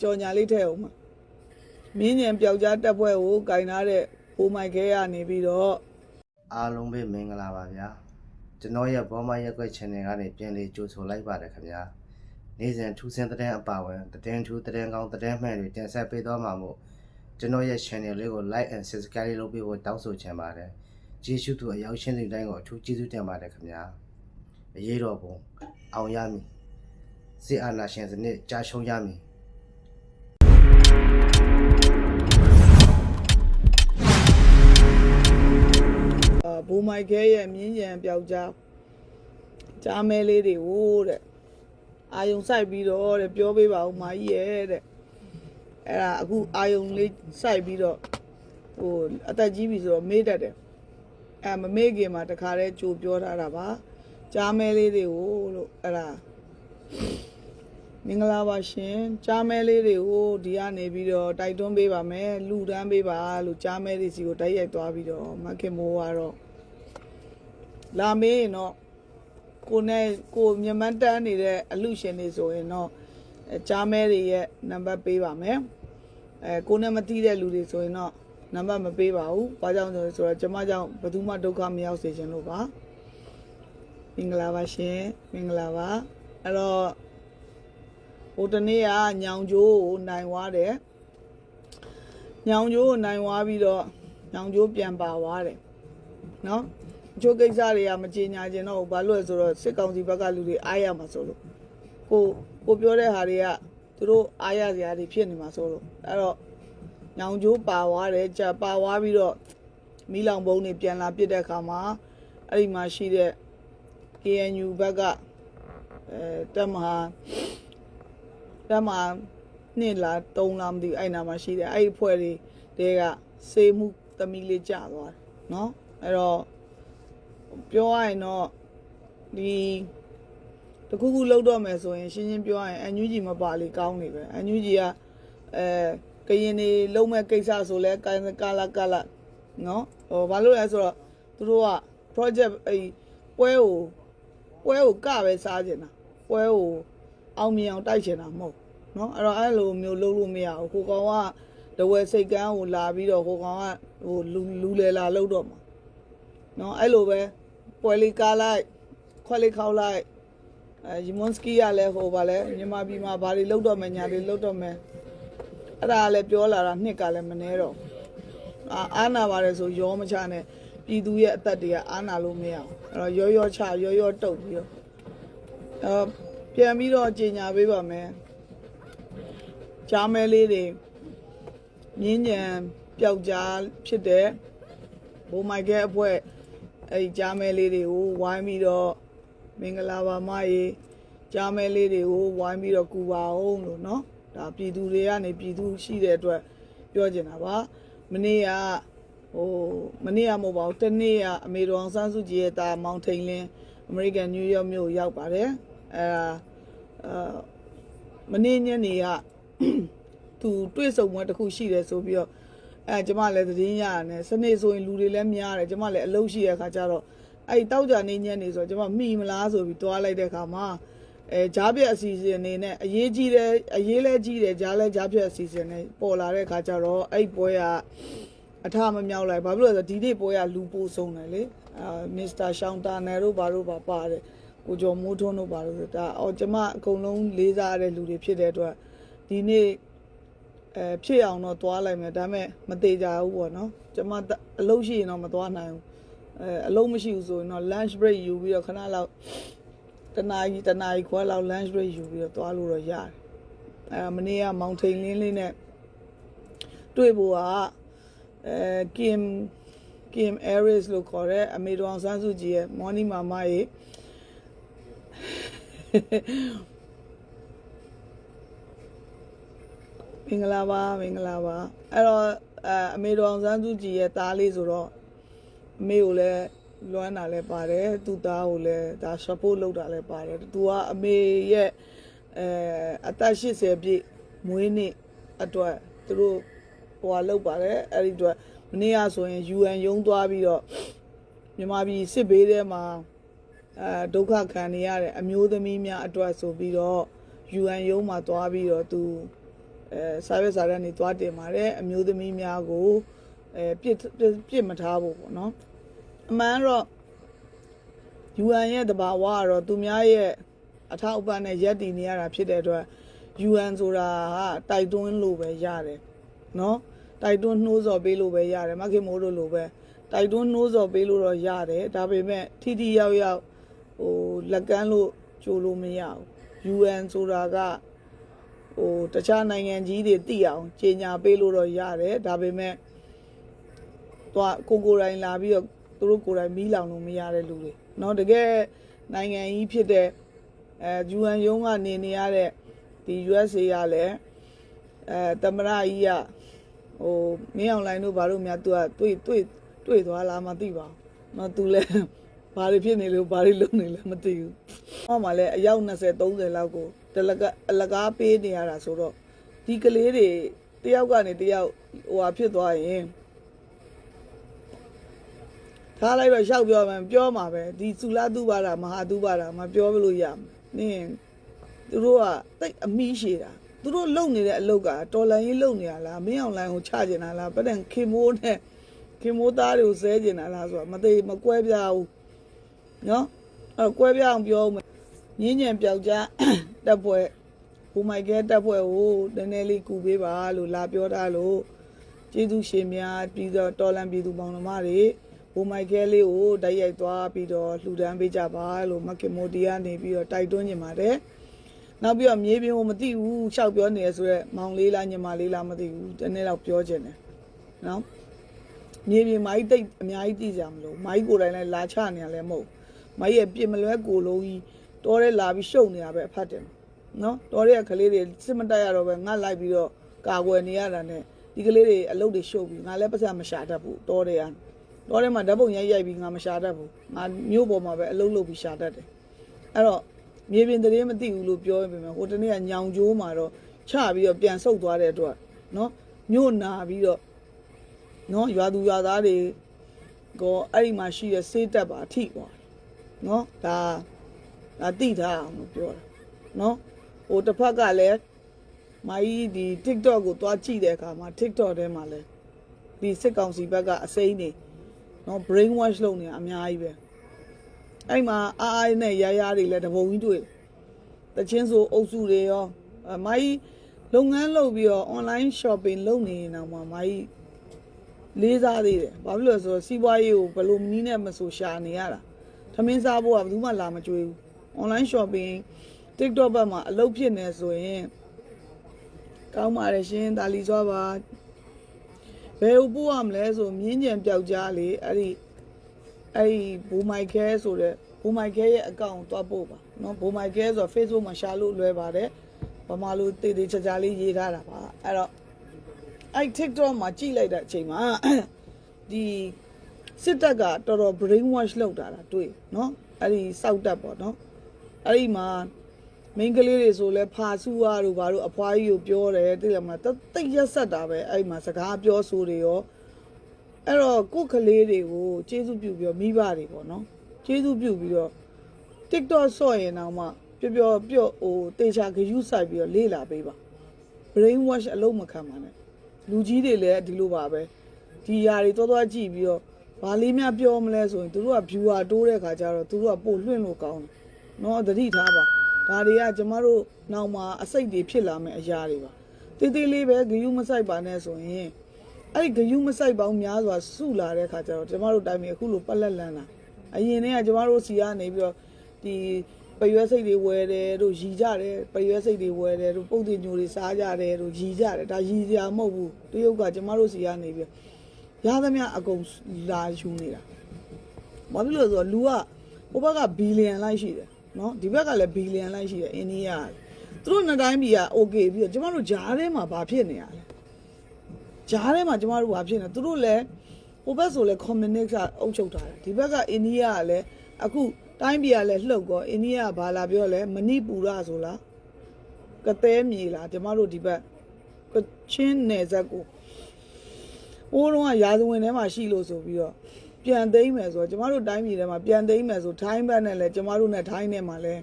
ကြော်ညာလေးထည့်အောင်မှာမင်းညံပျောက်ကြားတက်ပွဲကိုကင်ထားတဲ့ဘိုးမိုက်ခဲရနေပြီးတော့အားလုံးပဲမင်္ဂလာပါဗျာကျွန်တော်ရဲ့ဘောမရက်ွက် channel ကနေပြန်လေးကြိုဆိုလိုက်ပါတယ်ခင်ဗျာနေ့စဉ်ထူးဆန်းတဲ့အပါဝင်သတင်းထူးသတင်းကောင်းသတင်းမှန်တွေတင်ဆက်ပေးသွားမှာမို့ကျွန်တော်ရဲ့ channel လေးကို like and subscribe လုပ်ပေးဖို့တောင်းဆိုချင်ပါတယ်ကျေးဇူးတူအရောက်ရှင်းတဲ့တိုင်းကိုအထူးကျေးဇူးတင်ပါတယ်ခင်ဗျာအရေးတော်ပုံအောင်ရမည်စစ်အာဏာရှင်စနစ်ကြာရှုံးရမည်အာ ဘိုးမိုက်ခဲရဲ့မြင်းညံပျောက်ကြားကြားမဲလေးတွေကိုတဲ့အာယုံစိုက်ပြီးတော့တဲ့ပြောပေးပါဦးမာကြီးရဲ့တဲ့အဲ့ဒါအခုအာယုံလေးစိုက်ပြီးတော့ဟိုအသက်ကြီးပြီဆိုတော့မေးတတ်တယ်အဲမမေးခင်မှာတခါတည်းကြိုပြောထားတာပါကြားမဲလေးတွေကိုလို့အဲ့ဒါ မင်္ဂလာပါရှင်ကြားမဲလေးတွေကိုဒီကနေပြီးတော့တိုက်တွန်းပေးပါမယ်လူတန်းပေးပါလို့ကြားမဲလေးစီကိုတိုက်ရိုက်သွားပြီးတော့မခင်မိုးကတော့လာမေးရင်တော့ကိုနဲ့ကိုမြန်မာတန်းနေတဲ့အလူရှင်တွေဆိုရင်တော့အဲကြားမဲတွေရဲ့နံပါတ်ပေးပါမယ်အဲကိုနဲ့မသိတဲ့လူတွေဆိုရင်တော့နံပါတ်မပေးပါဘူး။ဘာကြောင့်လဲဆိုတော့ကျမကြောင့်ဘယ်သူမှဒုက္ခမရောက်စေချင်လို့ပါ။မင်္ဂလာပါရှင်မင်္ဂလာပါအဲ့တော့ဟို တနေ့ကညောင်ကျိုးကိုနိုင်သွားတယ်ညောင်ကျိုးကိုနိုင်သွားပြီးတော့ညောင်ကျိုးပြန်ပါသွားတယ်နော်အချို့ကိစ္စတွေကမကြေညာခြင်းတော့ဘူးဘာလို့လဲဆိုတော့စစ်ကောင်စီဘက်ကလူတွေအားရမှာဆိုလို့ကိုကိုပြောတဲ့ဟာတွေကသူတို့အားရစရာတွေဖြစ်နေမှာဆိုလို့အဲ့တော့ညောင်ကျိုးပါသွားတယ်ကြာပါသွားပြီးတော့မီးလောင်ပုံးတွေပြန်လာပြစ်တဲ့အခါမှာအဲ့ဒီမှာရှိတဲ့ KNU ဘက်ကအဲတက်မဟာ တက်မဟာနှစ်လားသုံးလားမသိဘူးအဲ့နာမှာရှိတယ်အဲ့ဒီဖွဲ့တွေတဲကစေမှုသမီးလေးကြာသွားတယ်နော်အဲ့တော့ပြောရရင်တော့ဒီတခုခုလောက်တော့မယ်ဆိုရင်ရှင်းရှင်းပြောရရင်အန်ယူဂျီမပါလေကောင်းနေပဲအန်ယူဂျီကအဲကရင်နေလုံးမဲ့ကိစ္စဆိုလဲကာကာလာကာလာနော်ဟိုဘာလို့လဲဆိုတော့သူတို့က project အဲ့ပွဲကိုပွဲကိုကပဲစားကျင်တာပွဲကို အောင်မြင်အောင်တိုက်ချင်တာမဟုတ်နော်အဲ့တော့အဲ့လိုမျိုးလုပ်လို့မရဘူးကိုကောင်ကတဝဲစိတ်ကန်းကိုလာပြီးတော့ကိုကောင်ကဟိုလူလူလေလာလောက်တော့မှာနော်အဲ့လိုပဲပွဲလေးကားလိုက်ခွက်လေးခောက်လိုက်အဲရီမွန်စကီကလည်းဟိုပါလဲမြန်မာပြည်မှာဘာတွေလောက်တော့မယ်ညာတွေလောက်တော့မယ်အဲ့ဒါလည်းပြောလာတာနှစ်ကလည်းမနှဲတော့အာနာပါတယ်ဆိုရောမချနဲ့ပြည်သူရဲ့အသက်တွေကအာနာလို့မရအောင်အဲ့တော့ရောရောချရောရောတုတ်ပြီးတော့အဲ ပြန်ပြီးတော့ကြီးညာပေးပါမယ်ကြားမဲလေးတွေမြင်းညံပျောက်ကြားဖြစ်တဲ့ဘိုမိုက်ကဲအဖွဲအဲ့ကြားမဲလေးတွေကိုဝိုင်းပြီးတော့မင်္ဂလာပါမရေကြားမဲလေးတွေကိုဝိုင်းပြီးတော့ကူပါအောင်လို့နော်ဒါပြည်သူတွေကနေပြည်သူရှိတဲ့အတွက်ပြောချင်တာပါမနေ့ကဟိုမနေ့ကမဟုတ်ပါဘူးတနေ့ကအမေတော်အောင်ဆန်းစုကြည်ရဲ့တာမောင်ထိန်လင်းအမေရိကန်နယူးယောက်မြို့ရောက်ပါတယ် အဲဒါအာမနေ့ညနေကသူတွေ့ဆုံပွဲတစ်ခုရှိတယ်ဆိုပြီးတော့အဲကျမလည်းသတင်းရရတယ်စနေဆိုရင်လူတွေလည်းများတယ်ကျမလည်းအလုပ်ရှိရခါကျတော့အဲ့တောက်ကြနေညက်နေဆိုကျမမိမလားဆိုပြီးတွားလိုက်တဲ့ခါမှာအဲဂျားပြက်အစီအစဉ်နေနဲ့အရေးကြီးတယ်အရေးလဲကြီးတယ်ဂျားလဲဂျားပြက်အစီအစဉ်နေပေါ်လာတဲ့ခါကျတော့အဲ့ပွဲကအထမမြောက်လိုက်ဘာဖြစ်လို့လဲဆိုတော့ဒီနေ့ပွဲကလူပိုဆုံးတယ်လေအာမစ္စတာရှောင်းတာနယ်တို့ဘာတို့ပါပါတယ် ကိုကျော်မိုးထွန်းတို့ဘာလို့ဆိုဒါအော်ကျမအကုန်လုံးလေးစားရတဲ့လူတွေဖြစ်တဲ့အတွက်ဒီနေ့အဲဖြစ်အောင်တော့သွားလိုက်မယ်ဒါပေမဲ့မသေးကြဘူးပေါ့နော်ကျမအလုပ်ရှိရင်တော့မသွားနိုင်ဘူးအဲအလုပ်မရှိဘူးဆိုရင်တော့ lunch break ယူပြီးတော့ခဏလောက်တနာကြီးတနာကြီးခွဲလောက် lunch break ယူပြီးတော့သွားလို့တော့ရတယ်အဲမနေ့ကမောင်ထိန်လင်းလေးနဲ့တွေ့ဖို့ကအဲ Kim Kim Aris လို့ခေါ်တဲ့အမေတော်ဆန်းစုကြည်ရဲ့ Morning Mama ရဲ့ မင်္ဂလာပါမင်္ဂလာပါအဲ့တော့အဲအမေတော်အောင်ဆန်းစုကြည်ရဲ့သားလေးဆိုတော့အမေကိုလည်းလွမ်းတာလည်းပါတယ်သူ့သားကိုလည်းဒါ support လုပ်တာလည်းပါတယ်သူကအမေရဲ့အဲအသက်80ပြည့်မွေးနေ့အတွက်သူတို့ဟိုဟာလုပ်ပါတယ်အဲ့ဒီအတွက်မနေ့ကဆိုရင် UN ရုံးသွားပြီးတော့မြန်မာပြည်စစ်ဘေးထဲမှာ အဲဒုက္ခခံနေရတဲ့အမျိုးသမီးများအတွက်ဆိုပြီးတော့ UN ရုံးမှာသွားပြီးတော့သူအဲစာရွက်စာတမ်းတွေသွားတင်ပါတယ်အမျိုးသမီးများကိုအဲပြစ်ပြစ်ပြစ်မထားဖို့ပေါ့နော်အမှန်တော့ UN ရဲ့တဘာဝကတော့သူများရဲ့အထောက်အပံ့နဲ့ရက်တည်နေရတာဖြစ်တဲ့အတွက် UN ဆိုတာကတိုက်တွန်းလို့ပဲရတယ်နော်တိုက်တွန်းနှိုးဆော်ပေးလို့ပဲရတယ်မခင်မိုးတို့လိုပဲတိုက်တွန်းနှိုးဆော်ပေးလို့တော့ရတယ်ဒါပေမဲ့ထိထိရောက်ရောက် ဟိုလက်ကမ်းလို့ကြိုလို့မရဘူး UN ဆိုတာကဟိုတခြားနိုင်ငံကြီးတွေသိအောင်ကြေညာပေးလို့တော့ရတယ်ဒါပေမဲ့သွားကိုကိုယ်တိုင်လာပြီးတော့သူတို့ကိုယ်တိုင်မီးလောင်လို့မရတဲ့လူတွေเนาะတကယ်နိုင်ငံကြီးဖြစ်တဲ့အဲ UN ရုံးကနေနေရတဲ့ဒီ USA ကလည်းအဲသမရကြီးကဟိုမင်းအောင်လိုင်းတို့ဘာလို့များသူကတွေ့တွေ့တွေ့သွားလားမသိပါဘူးเนาะသူလည်း ဘာတွေဖြစ်နေလို့ဘာတွေလုပ်နေလဲမသိဘူး။ဟောမှလည်းအယောက်20 30လောက်ကိုတလကအလကားပေးနေရတာဆိုတော့ဒီကလေးတွေတယောက်ကနေတယောက်ဟိုဟာဖြစ်သွားရင်ထားလိုက်တော့ရှောက်ပြောမှပြောမှာပဲဒီစုလာသူပါတာမဟာသူပါတာမပြောလို့ရမှာနင်းသူတို့ကတိတ်အမိရှိတာသူတို့လုံနေတဲ့အလုပ်ကတော်လန်ရေးလုံနေရလားမင်းအောင်လိုင်းကိုချကျင်တာလားပတ်တဲ့ခင်မိုးနဲ့ခင်မိုးသားတွေကိုဆဲကျင်တာလားဆိုတာမသိမကွဲပြားဘူး နော်အဲ့တော့ကွဲပြားအောင်ပြောဦးမယ်ညင်းညံပြောက်ကြတက်ပွဲဘူမိုက်ကဲတက်ပွဲကိုနည်းနည်းလေးကူပေးပါလို့လာပြောတာလို့ကျေးဇူးရှင်များပြီးတော့တော်လန်ပြည်သူပေါင်းတော်မတွေဘူမိုက်ကဲလေးကိုတိုက်ရိုက်သွားပြီးတော့လှူဒန်းပေးကြပါလို့မခင်မိုတီကနေပြီးတော့တိုက်တွန်းနေပါတယ်နောက်ပြီးတော့မြေပြင်ကိုမသိဘူးရှောက်ပြောနေရဆိုတော့မောင်လေးလားညီမလေးလားမသိဘူးတနေ့တော့ပြောချင်တယ်နော်မြေပြင်မိုင်းတိတ်အများကြီးသိကြမလို့မိုင်းကိုယ်တိုင်လည်းလာချနေရလဲမဟုတ် မိုင်းရဲ့ပြင်မလွဲကိုလုံးကြီးတောထဲလာပြီးရှုပ်နေတာပဲအဖတ်တယ်နော်တောထဲကကလေးတွေစစ်မတက်ရတော့ပဲငတ်လိုက်ပြီးတော့ကာကွယ်နေရတာနဲ့ဒီကလေးတွေအလုပ်တွေရှုပ်ပြီးငါလည်းပတ်စံမရှာတတ်ဘူးတောထဲကတောထဲမှာဓာတ်ပုံရိုက်ရိုက်ပြီးငါမရှာတတ်ဘူးငါမြို့ပေါ်မှာပဲအလုပ်လုပ်ပြီးရှာတတ်တယ်အဲ့တော့မြေပြင်သတင်းမသိဘူးလို့ပြောရင်ပဲဟိုတနေ့ကညောင်ကျိုးမှာတော့ချပြီးတော့ပြန်ဆုတ်သွားတဲ့အတွက်နော်မြို့နာပြီးတော့နော်ရွာသူရွာသားတွေကောအဲ့ဒီမှာရှိတဲ့စေးတက်ပါအထိသွားတယ် နော်ဒါဒါတိထားအောင်လို့ပြောတာနော်ဟိုတစ်ဖက်ကလည်းမာကြီးဒီ TikTok ကိုသွားကြည့်တဲ့အခါမှာ TikTok ထဲမှာလည်းဒီစစ်ကောင်စီဘက်ကအစိမ့်နေနော် brain wash လုပ်နေတာအများကြီးပဲအဲ့မှာအားအားနဲ့ရရတွေလည်းတပုံကြီးတွေ့တချင်းဆိုအုပ်စုတွေရောအမကြီးလုပ်ငန်းလုပ်ပြီးတော့ online shopping လုပ်နေရင်တော့မှမကြီးလေးစားသေးတယ်ဘာဖြစ်လို့လဲဆိုတော့စီးပွားရေးကိုဘယ်လိုမနည်းနဲ့မဆိုရှာနေရတာ သမင်းစားဖို့ကဘယ်သူမှလာမကြွေးဘူး online shopping TikTok ဘက်မှာအလုပ်ဖြစ်နေဆိုရင်ကောင်းပါတယ်ရှင်ဒါလီစွာပါဘယ်ဥပို့ရမလဲဆိုမြင်းကြံပြောက်ကြားလေအဲ့ဒီအဲ့ဒီဘူမိုက်ခဲဆိုတဲ့ဘူမိုက်ခဲရဲ့အကောင့်ကိုတွားပို့ပါနော်ဘူမိုက်ခဲဆိုတော့ Facebook မှာရှာလို့လွယ်ပါတယ်ဗမာလိုတည်တည်ချာချာလေးရေးထားတာပါအဲ့တော့အဲ့ TikTok မှာကြည့်လိုက်တဲ့အချိန်မှာဒီ စစ်တပ်ကတော်တော် brain wash လုပ်တာတာတွေ့နော်အဲ့ဒီစောက်တက်ပေါ့နော်အဲ့ဒီမှာမိန်းကလေးတွေဆိုလဲဖာစုရတို့ဘာတို့အဖွားကြီးကိုပြောတယ်သိရမလားတိတ်ရက်ဆက်တာပဲအဲ့ဒီမှာစကားပြောဆိုတွေရောအဲ့တော့ကိုယ်ကလေးတွေကိုကျေးဇူးပြုပြီးတော့မိဘတွေပေါ့နော်ကျေးဇူးပြုပြီးတော့ TikTok ဆော့ရင်တော့မှပျော်ပျော်ပျော့ဟိုတေချာဂရုစိုက်ပြီးတော့လေ့လာပေးပါ brain wash အလုံးမခံပါနဲ့လူကြီးတွေလည်းဒီလိုပါပဲဒီຢာတွေတော်တော်ကြည့်ပြီးတော့ ဘာလေးများပြောမလဲဆိုရင်သူတို့က viewer တိုးတဲ့ခါကျတော့သူတို့ကပို့လွှင့်လို့ကောင်းတယ်နော်သတိထားပါဒါတွေကကျမတို့နောက်မှာအစိတ်တွေဖြစ်လာမယ့်အရာတွေပါတေးသေးလေးပဲဂယုမစိုက်ပါနဲ့ဆိုရင်အဲ့ဒီဂယုမဆိုင်ပေါင်းများစွာစုလာတဲ့ခါကျတော့ကျမတို့တိုင်းပြည်အခုလိုပက်လက်လန်းတာအရင်တည်းကကျမတို့စီကနေပြီးတော့ဒီပရွဲစိတ်တွေဝယ်တယ်တို့ရီကြတယ်ပရွဲစိတ်တွေဝယ်တယ်တို့ပုတ်တင်ညိုတွေစားကြတယ်တို့ရီကြတယ်ဒါရီစရာမဟုတ်ဘူးတရုတ်ကကျမတို့စီကနေပြီး ရသမျှအကုန်လာယူနေတာဘာဖြစ်လို့လဲဆိုတော့လူကဟိုဘက်ကဘီလီယံလိုက်ရှိတယ်နော်ဒီဘက်ကလည်းဘီလီယံလိုက်ရှိတယ်အိန္ဒိယသူတို့နှစ်တိုင်းပြည်က okay ပြီးတော့ကျမတို့ဂျားထဲမှာဘာဖြစ်နေရလဲဂျားထဲမှာကျမတို့ဘာဖြစ်နေသူတို့လည်းဟိုဘက်ဆိုလည်း communist ကအုပ်ချုပ်ထားတယ်ဒီဘက်ကအိန္ဒိယကလည်းအခုတိုင်းပြည်ကလည်းလှုပ်ကောအိန္ဒိယကဘာလာပြောလဲမဏိပူရဆိုလားကသဲမြေလားကျမတို့ဒီဘက်ချင်းနယ်ဇက်ကို ဟိုတော့ကရာဇဝင်ထဲမှာရှိလို့ဆိုပြီးတော့ပြန်သိမ်းမယ်ဆိုတော့ကျမတို့တိုင်းပြည်ထဲမှာပြန်သိမ်းမယ်ဆိုထိုင်းဘက်နဲ့လည်းကျမတို့နဲ့ထိုင်းနဲ့မှာလည်း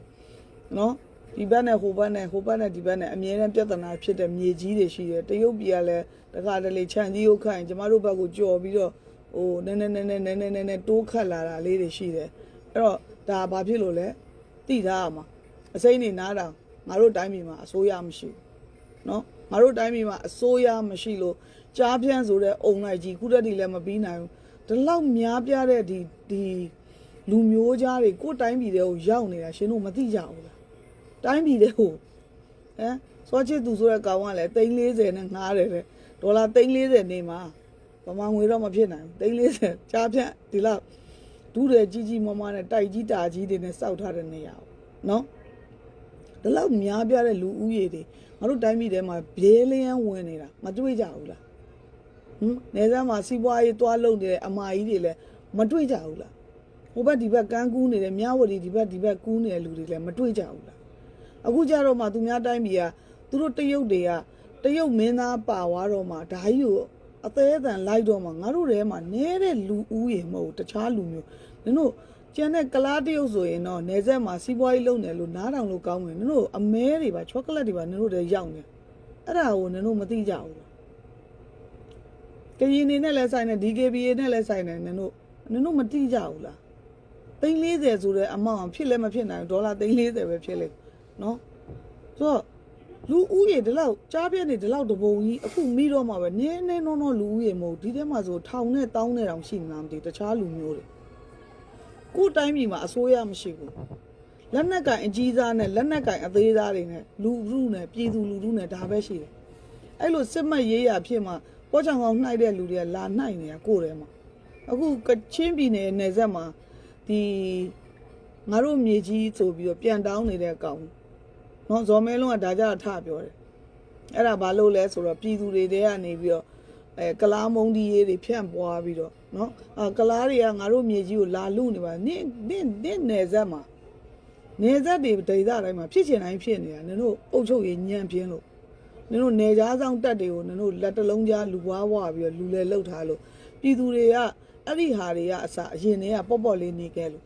နော် ဒီဘက်နဲ့ဟိုဘက်နဲ့ဟိုဘက်နဲ့ဒီဘက်နဲ့အမြဲတမ်းပြဿနာဖြစ်တဲ့မြေကြီးတွေရှိတယ်တရုတ်ပြည်ကလည်းတခါတလေခြံကြီးဟုတ်ခိုင်းကျမတို့ဘက်ကိုကြော်ပြီးတော့ဟိုနည်းနည်းနည်းနည်းနည်းနည်းနည်းနည်းတိုးခတ်လာတာလေးတွေရှိတယ်အဲ့တော့ဒါဘာဖြစ်လို့လဲတိထားရမှာအစိမ့်နေနားတောင်ငါတို့တိုင်းပြည်မှာအစိုးရမရှိဘူးเนาะငါတို့တိုင်းပြည်မှာအစိုးရမရှိလို့ ကြားပြန့်ဆိုတဲ့အုံလိုက်ကြီးခုတက်တီလည်းမပြီးနိုင်ဘူးဒီလောက်များပြတဲ့ဒီဒီလူမျိုးကြားတွေကိုယ်တိုင်းပြည်တွေကိုရောက်နေတာရှင်တို့မသိကြဘူးလားတိုင်းပြည်တဲ့ဟိုဟမ်စောချစ်သူဆိုတဲ့ကောင်ကလည်း340နဲ့ငားတယ်တဲ့ဒေါ်လာ340နေမှာဗမာငွေတော့မဖြစ်နိုင်ဘူး340ကြားဖြတ်ဒီလောက်ဒူးတယ်ကြီးကြီးမမနဲ့တိုက်ကြီးတာကြီးတွေနဲ့စောက်ထားတဲ့နေရာပေါ့နော်ဒီလောက်များပြားတဲ့လူဦးရေတွေငါတို့တိုင်းပြည်ထဲမှာဘဲလျန်းဝင်နေတာမတွေ့ကြဘူးလား ဟမ်နေစမ်းမှာစီးပွားရေးတွားလုံနေတဲ့အမာကြီးတွေလည်းမတွေ့ကြဘူးလားဟိုဘက်ဒီဘက်ကန်းကူးနေတယ်မြဝတီဒီဘက်ဒီဘက်ကူးနေတဲ့လူတွေလည်းမတွေ့ကြဘူးလားအခုကြတော့မှသူများတိုင်းပြည်ကသူတို့တရုတ်တွေကတရုတ်မင်းသားပါသွားတော့မှဓာကြီးကိုအသေးအတန်လိုက်တော့မှငါတို့ထဲမှာနဲတဲ့လူဦးရေမဟုတ်ဘူးတခြားလူမျိုးနင်တို့ကျန်တဲ့ကလားတရုတ်ဆိုရင်တော့နေဆက်မှာစီးပွားရေးလုပ်နေလို့နားထောင်လို့ကောင်းတယ်နင်တို့အမဲတွေပါချောကလက်တွေပါနင်တို့တွေရောက်နေအဲ့ဒါကိုနင်တို့မသိကြဘူးလား ကရင်နေနဲ့လည်းဆိုင်တယ် DKBA နဲ့လည်းဆိုင်တယ်နင်တို့နင်တို့မသိကြဘူးလားသိန်း40ဆိုတဲ့အမောင်ဖြစ်လည်းမဖြစ်နိုင်ဘူးဒေါ်လာသိန်း40ပဲဖြစ်လိမ့်နော်ဆိုတော့လူဦးရေဒီလောက်ကြားပြည့်နေဒီလောက်တပုံကြီးအခုမိတော့မှပဲနည်းနည်းနော်နော်လူဦးရေမဟုတ်ဒီထဲမှာဆိုထောင်နဲ့တောင်းနဲ့တောင်ရှိမှလားမသိဘူးတခြားလူမျိုးတွေကိုယ်တိုင်းပြည်မှာအစိုးရမရှိဘူးလက်နက်ကင်အကြီးစားနဲ့လက်နက်ကင်အသေးစားတွေနဲ့လူလူနဲ့ပြည်သူလူထုနဲ့ဒါပဲရှိတယ်အဲ့လိုစစ်မှတ်ရေးရဖြစ်မှ ပေါ်ချောင်ကောင်နှိုက်တဲ့လူတွေကလာနှိုက်နေတာကိုယ်ထဲမှာအခုကချင်းပြည်နယ်နယ်စပ်မှာဒီငါတို့မြေကြီးဆိုပြီးတော့ပြန်တောင်းနေတဲ့ကောင်နော်ဇော်မဲလုံးကဒါကြထပြောတယ်အဲ့ဒါဘာလို့လဲဆိုတော့ပြည်သူတွေတဲကနေပြီးတော့အဲကလားမုံဒီရေးတွေဖြန့်ပွားပြီးတော့နော်အာကလားတွေကငါတို့မြေကြီးကိုလာလူနေပါနင့်နင့်နင့်နယ်စပ်မှာနယ်စပ်တွေဒေသတိုင်းမှာဖြစ်ချင်တိုင်းဖြစ်နေတာနင်တို့အုပ်ချုပ်ရေးညံ့ပြင်းလို့ နင်တို့နယ်ကြားဆောင်တက်တွေကိုနင်တို့လက်တလုံးကြားလူပွားဝါပြီးတော့လူလဲလှုပ်ထားလို့ပြည်သူတွေကအဲ့ဒီဟာတွေကအစအရင်တွေကပေါ့ပေါ့လေးနေခဲ့လို့